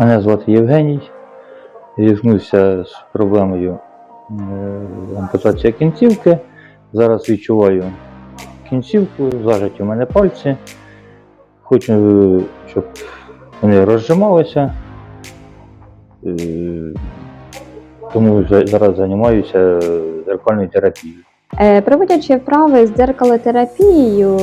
Мене звати Євгеній. Зіткнувся з проблемою е, ампутації кінцівки. Зараз відчуваю кінцівку, зажаті у мене пальці. Хочу, е, щоб вони розжималися. Е, Тому зараз займаюся зеркальною терапією. Е, Проводячи вправи з дзеркалотерапією,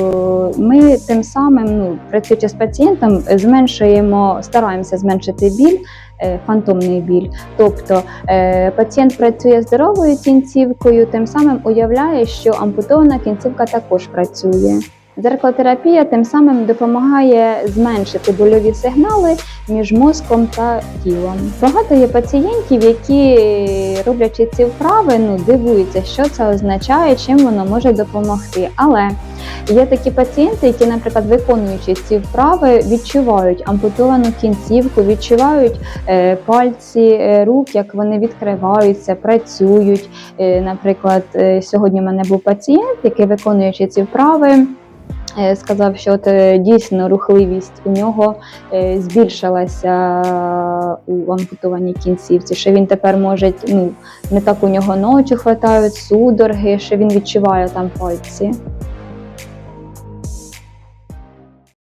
ми тим самим, ну, працюючи з пацієнтом, зменшуємо, стараємося зменшити біль, е, фантомний біль. Тобто е, пацієнт працює здоровою кінцівкою, тим самим уявляє, що ампутована кінцівка також працює. Дзеркалотерапія тим самим допомагає зменшити больові сигнали між мозком та тілом. Багато є пацієнтів, які роблячи ці вправи, ну дивуються, що це означає, чим воно може допомогти. Але є такі пацієнти, які, наприклад, виконуючи ці вправи, відчувають ампутовану кінцівку, відчувають е, пальці е, рук, як вони відкриваються, працюють. Е, наприклад, сьогодні в мене був пацієнт, який виконуючи ці вправи. Е, Сказав, що от е, дійсно рухливість у нього е, збільшилася у ампутованій кінцівці, що він тепер може ну, не так у нього ночі хватають, судороги, що він відчуває там пальці.